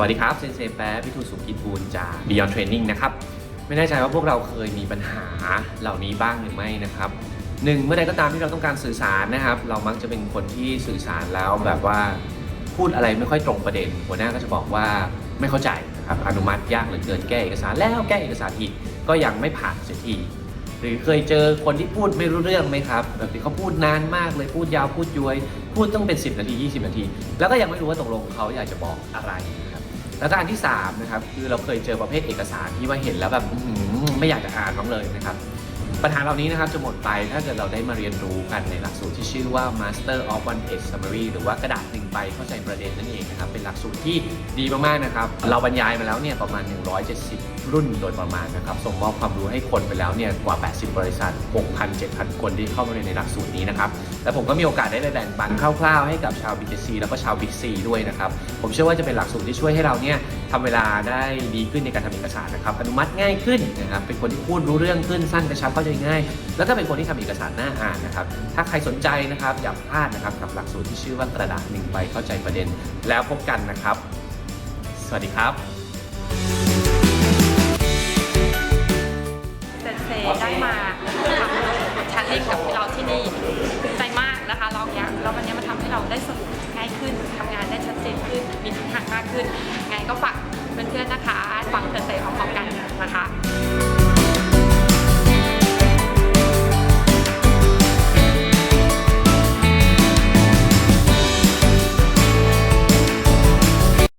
วัสดีครับเซนเซแป๊ะพิทูสุกิจบูลจาก Beyond Training นะครับ ไม่แน่ใจว่าพวกเราเคยมีปัญหาเหล่านี้บ้างหรือไม่นะครับหนึ่งเมื่อใดก็ตามที่เราต้องการสื่อสารนะครับ เรามักจะเป็นคนที่สื่อสารแล้วแบบว่าพูดอะไรไม่ค่อยตรงประเด็น หัวหน้าก็จะบอกว่าไม่เข้าใจนะครับอนุมัติยากเหลือเกินแก้เอกสารแล้วแก้เอกสารอีกก็ยังไม่ผ่านเสียทีหรือเคยเจอคนที่พูดไม่รู้เรื่องไหมครับแบบที่เขาพูดนานมากเลยพูดยาวพูดย้วย พูดต้องเป็น 10 นาที 20 นาที แล้วก็ยังไม่รู้ว่าตกลงเขาอยากจะบอกอะไรนะครับ แล้วก็อันที่3นะครับคือเราเคยเจอประเภทเอกสารที่ว่าเห็นแล้วแบบไม่อยากจะอ่านน้องเลยนะครับปัญหาเหล่านี้นะครับจะหมดไปถ้าเกิดเราได้มาเรียนรู้กันในหลักสูตรที่ชื่อว่า Master of One Page Summary หรือว่ากระดาษหนึ่งใบเข้าใจประเด็นนั่นเองนะครับเป็นหลักสูตรที่ดีมากๆนะครับเราบรรยายมาแล้วเนี่ยประมาณ 170รุ่นโดยประมาณนะครับ ส่งมอบความรู้ให้คนไปแล้วเนี่ยกว่า 80 บริษัท 6,000 7,000 คนที่เข้ามาเรียนในหลักสูตรนี้นะครับ และผมก็มีโอกาสได้ไปแบ่งปันคร่าวๆให้กับชาว BTC แล้วก็ชาว Big C ด้วยนะครับ ผมเชื่อว่าจะเป็นหลักสูตรที่ช่วยให้เราเนี่ยทำเวลาได้ดีขึ้นในการทำเอกสารนะครับ อนุมัติง่ายขึ้นนะครับเป็นคนที่พูดรู้เรื่องขึ้นสั้นกระชับเข้าใจง่าย แล้วก็เป็นคนที่ทำเอกสารหน้าอ่านนะครับ ถ้าใครสนใจนะครับอย่าพลาดนะครับกับหลักสูตรที่ชื่อว่ากระดาษหนึ่งใบเข้าใจประเด็น แล้วพบกันนะครับ สวัสดีครับ กับเราที่นี่ภูมิใจมากนะคะเราอยากแล้ววันนี้มันทำให้เราได้สรุปง่ายขึ้นทำงานได้ชัดเจนขึ้นมีทิศทางมากขึ้นไงก็ฝาก